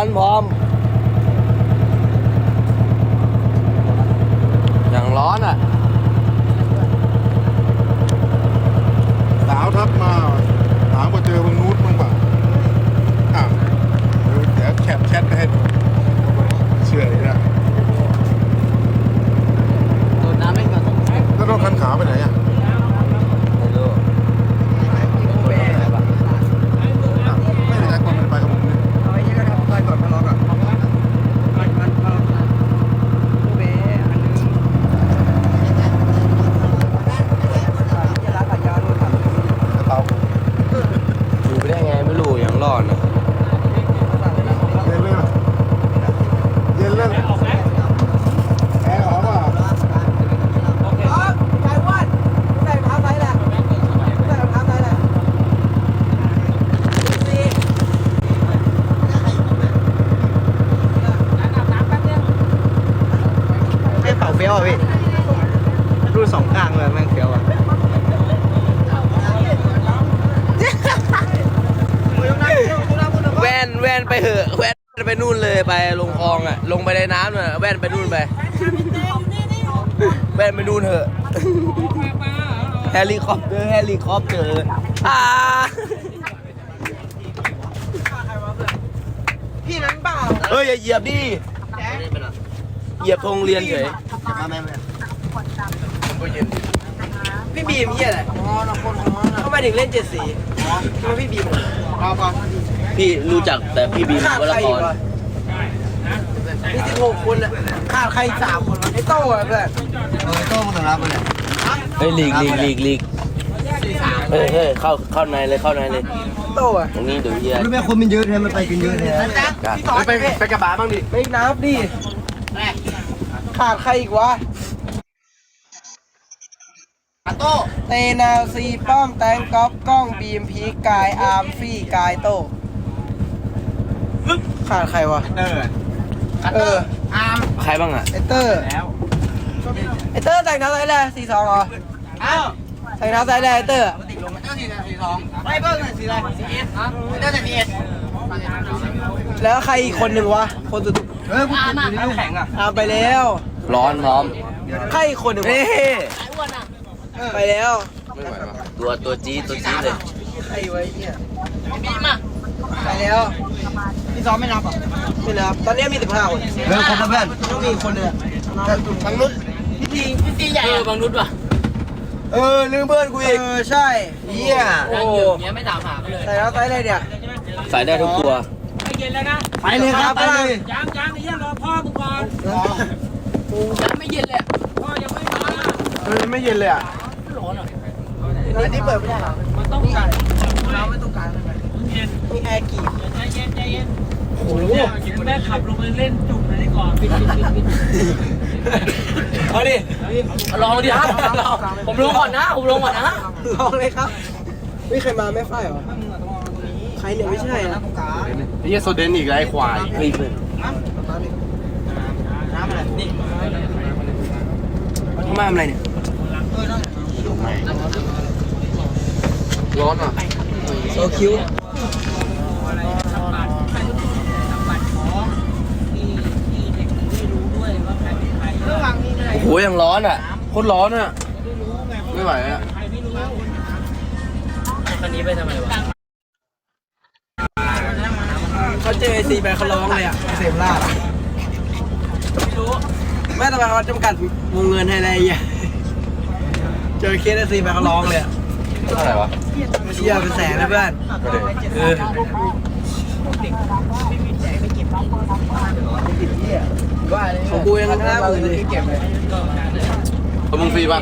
อนพร้อม อย่างร้อนอะ สาวทักมาถามว่าเจอบางนู้ดบ้างเปล่าอ้าวเดี๋ยวแคปแชทให้ดูเชื่อเลยนะ โดนน้ำไม่ก่อน แล้วรถคันขาวไปไหนอะ ไม่รู้ อ้าวไม่ได้คนมันไปกับผมเลย เอาไว้เยอะครับไปก่อนทะเลาะกันมันมันทะเลาะกันผู้เบ๋อันนึงจะรับกับยาด้วยครับ กระเป๋า อยู่ไปได้ไงไม่รู้อย่างร้อนอะ เย็นเลยนะเย็นเลยแอร์ออกป่ะ ใจวัดใส่รองเท้าไซส์แหละใส่รองเท้าไซส์แหละสี่ ไอ้เป่าเฟี้ยวอะพี่รูดสองข้างเลยแม่งเฟี้ยวอะ แว่นแว่นไปเหอะแว่นไปนู่นเลยไปลงคลองอะ ลงไปในน้ำน่ะแว่นไปนู่นไป แว่นไปนู่นเถอะเฮลิคอปเตอร์เฮลิคอปเตอร์อ่าพี่นั้นเปล่าเฮ้ยอย่าเหยียบดิเหยียบธงเรียนเฉยมาแม่แม่พี่บีมเฮียอะไรอ๋อนะคนของมันทำไมถึงเล่นเจ็ดสีทำไมพี่บีมอะเอาป่ะ พี่รู้จักแต่พี่บีมขาดวรใครกอีกรวะมีสิบหกคนอะขาดใครอีกสามคนวะไอ้โต้อะเพื่อนเออโต้มึงรับมาเนี่ยเฮ้ยลีกลีกลีกลีกเฮ้ยเฮ้ยเข้าเข้าในเลยเข้าในเลย โต้อะตรงนี้เดี๋ยวเฮียรู้ไหมคนมันเยอะแท้มันไปกันเยอะแท้กัดไปไปกระบะบ้างดิไม่นับดิขาดใครอีกวะเตนาซีป้อมแตงก๊อฟกล้องบีมพีคกายอาร์มฟี่กายโต้ ขาดใครวะ เออเออใครบ้างอะ ไอเตอร์ไอเตอร์แต่งเท้าไซส์แรกสี่สองเหรออ้าวแต่งเท้าไซส์แรกไอเตอร์อะไม่เบิ้งหน่อยสิอะไรสีเอสฮะไม่ได้แต่สีเอสแล้วใครอีกคนหนึ่งวะ คนสุดเฮ้ยกูติดอยู่ในน้ำแข็งอะอาร์มไปแล้ว ร้อนพร้อมใครอีกคนหนึ่งวะเฮ้ไปแล้ว ตัวตัวจี๊ดตัวจี๊ดเลย ใครไว้เนี่ยบีมาไปแล้ว พี่ซ้อมไม่นับอะไม่นับตอนนี้มีสิบห้าคนเฮ้ยครบแล้วเพื่อนต้องมีอีกคนหนึ่งอะบางนุชพี่ทีพี่ทีใหญ่เออบางนุชว่ะเออลืมเพื่อนกูอีกเออใช่เฮียโอ้โหใส่เท้าไซส์อะไรเนี่ยใส่ได้ทุกตัวไปเลยครับไปเลยยังยังไอ้เหี้ยรอพ่อมึงก่อนเออไม่เย็นเลยอะอันนี้เปิดไม่ได้หรอมันต้องการเราไม่ต้องการเลย มีแอร์กี่ใจเย็นใจเย็นโอ้โหแม่ขับลงไปเล่นจุ่มเลยดีกว่าปิดปิดปิดปิดเอาดิลองดิครับผมลงก่อนนะผมลงก่อนนะลองเลยครับไม่เคยมาไม่ค่ายเหรอใครเนี่ยไม่ใช่นะไอ้เหี้ยโซเดนอีกแล้วไอ้ควายรีบเลยน้ำอะไรนี่เขามาทำอะไรเนี่ยร้อนอะโซคิว โอ้โหยังร้อนอะโคตรร้อนอะ ไม่ไหวอะเขาเจอไอซีไปเขาร้องเลยอะเสพลาดอะไม่ทำไมเขาจำกัดวงเงินให้อะไรอย่างเงี้ยเจอเคสไอซีไปเขาร้องเลยอะ เท่าไหร่วะเชี่ยเป็นแสนนะเพื่อนก็เลยเออของกูยังห้าหมื่นเลยเอามึงฟรีป่ะ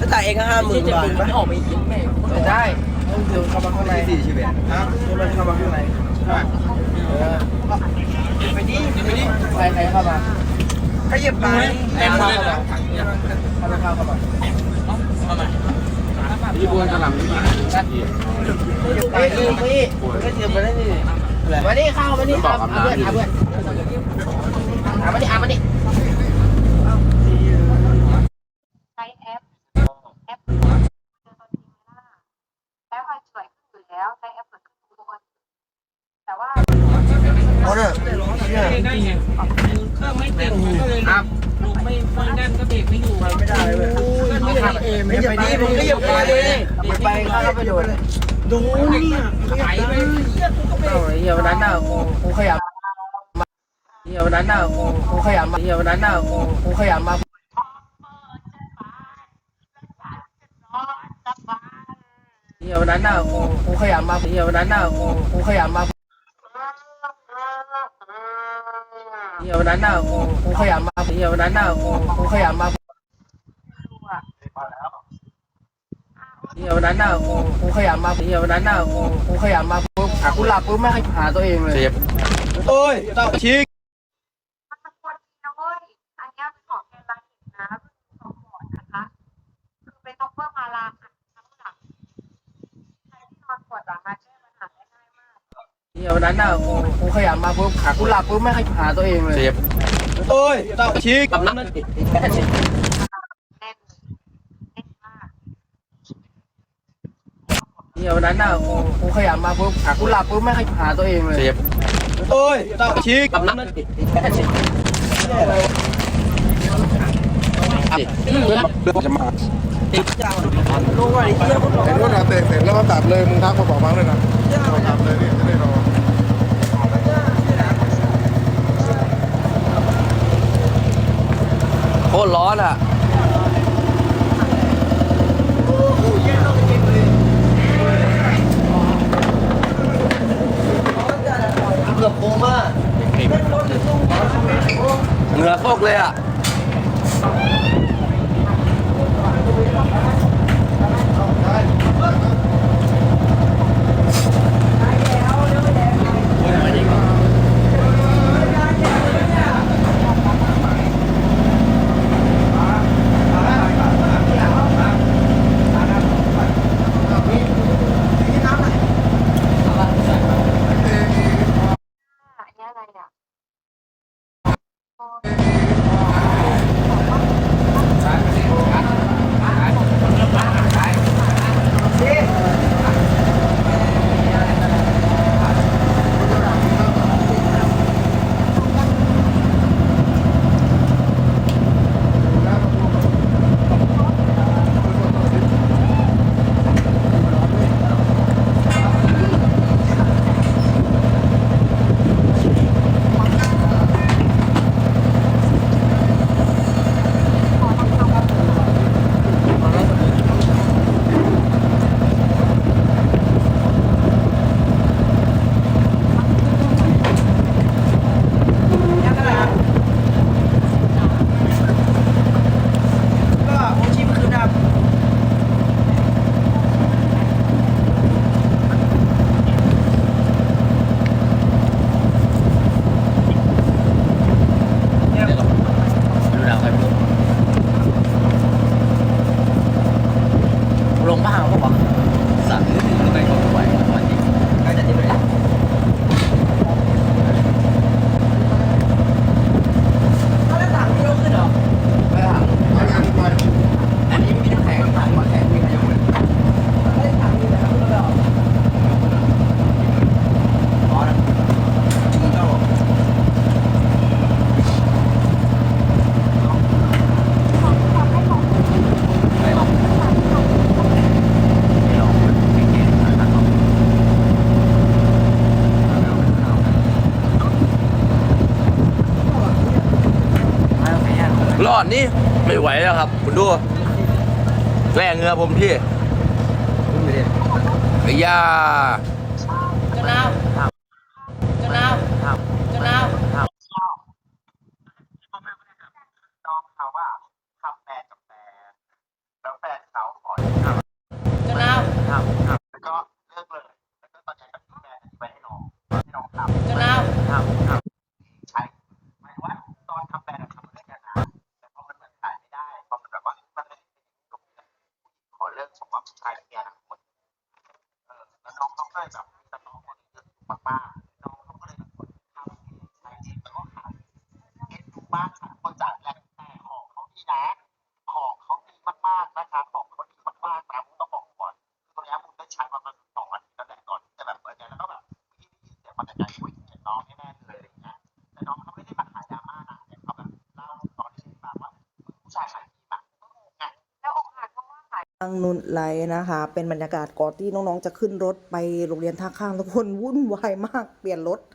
ถ้าจ่ายเองก็ห้าหมื่นบาทปะไม่ได้ต้องเดินเข้ามาข้างในสี่ชีวิตฮะเดินเข้ามาข้างในไปดิไปดิใครใครเข้ามาขยับไปเต็มเลยนะเข้ามาเข้ามา พี่บวนกระหล่ำนี่มาไปดิพี่ก็เจอมาได้ดิมาดิเข้ามาดิบอกคำน้ำอยู่เอามาดิเอามาดิใช้แอปแอปแอปมันสวยขึ้นอยู่แล้วใช้แอปสวยขึ้นทุกคนแต่ว่าได้ไงเครื่องไม่ติดมันก็เลยลงไม่ไม่นั่นก็เบรกไม่อยู่ไม่ได้เลย ไม่ได้เอไม่อย่าไปดิมึงก็อย่าไปดิอย่าไปข้าวประโยชน์ดูเนี่ยไหลไปเหี้ยกูก็เบรเอ้ากเหี้ยวันนั้นน่ะกูกูขยับมาเหี้ยวันนั้นน่ะกูกูขยับมาเหี้ยวันนั้นน่ะกูกูขยับมาเดี๋ยวนั้นน่ะกูกูขยับมาเดี๋ยวนั้นน่ะกูกูขยับมาเดี๋ยวนั้นน่ะกูกูขยับมาเดี๋ยวนั้นน่ะกูกูขยับมาเดี๋ย วนั้นน่ะกูกูขยับมาเดี๋ยวนั้นน่ะกูกูขยับมาปุ๊บกูหลับปุ๊บไม่ให้หาตัวเองเลยเจ็บโอ้ยเต่าชิกมันจะควรดีนะเว้ยอันเนี้ยเป็นของแกนบางหินนะเป็นของหมอนนะคะคือเป็นต้องเพิ่มมาลาค่ะทั้งหลังใครที่นอนปวดหลังมาแก้ปัญหาได้ง่ายมากเดี๋ยวนั้นน่ะกูกูขยับมาปุ๊บกูหลับปุ๊บไม่ให้หาตัวเองเลยเจ็บโอ้ยเต่าชิกแน่นเลยแน่นมาก เดี๋ยวนั้นน่ะกูกูขยับมาปุ๊บกูหลับปุ๊บไม่ให้หาตัวเองเลยเจ็บโอ้ยเต่าชิกจะมาไอ้นู้นนะเตะเสร็จแล้วก็ตัดเลยมึงทักมาบอกมั้งเลยนะตัดเลยเนี่ยจะได้รอโคตรร้อนอะ ร อดนี่ไม่ไหวแล้วครับ คุณดูแรงเหงือผมที่ไอ้ยา จะน้ำจะน้ำจะน้ำ น้องเขาว่าขับแฟนกับแฟนแล้วแฟนเขาขอ จะน้ำ แล้วก็เลิกเลย แล้วก็ตอนนี้ก็มีแฟนไปให้น้องให้น้องทำ จะน้ำ ใช่หมายถึงว่าตอนทำแฟนทำด้วยกันนะแต่พอมันเหมือนถ่ายไม่ได้พอมันแบบว่ามันเลยขอเลิกผมว่าผู้ชายเมียนะคนเออแล้วน้องเขาก็เลยแบบแต่น้องคนนี้มากๆน้องเขาก็เลยแบบทำใช้เองแล้วก็ขายเอ็นดูมากค่ะคนจ่ายแรงแต่ของเขาดีนะ ของเขาดีมากๆนะคะของเขาดีมากๆนะผมต้องบอกก่อนตัวนี้ผมได้ใช้มาประมาณสองอาทิตย์แล้วแหละก่อนที่จะแบบเปิดใจแล้วก็แบบพี่พี่เสียงมันจะใจคุยเห็นน้องแน่ๆเลยอะไรอย่างเงี้ยแต่น้องเขาไม่ ชายขายครีมอะก็งงไง แล้วอกหักเพราะว่าขาย ทาง นุนไลนะคะ เป็นบรรยากาศก่อนที่น้องๆจะขึ้นรถไปโรงเรียนท่าข้างทุกคนวุ่นวายมากเปลี่ยนรถ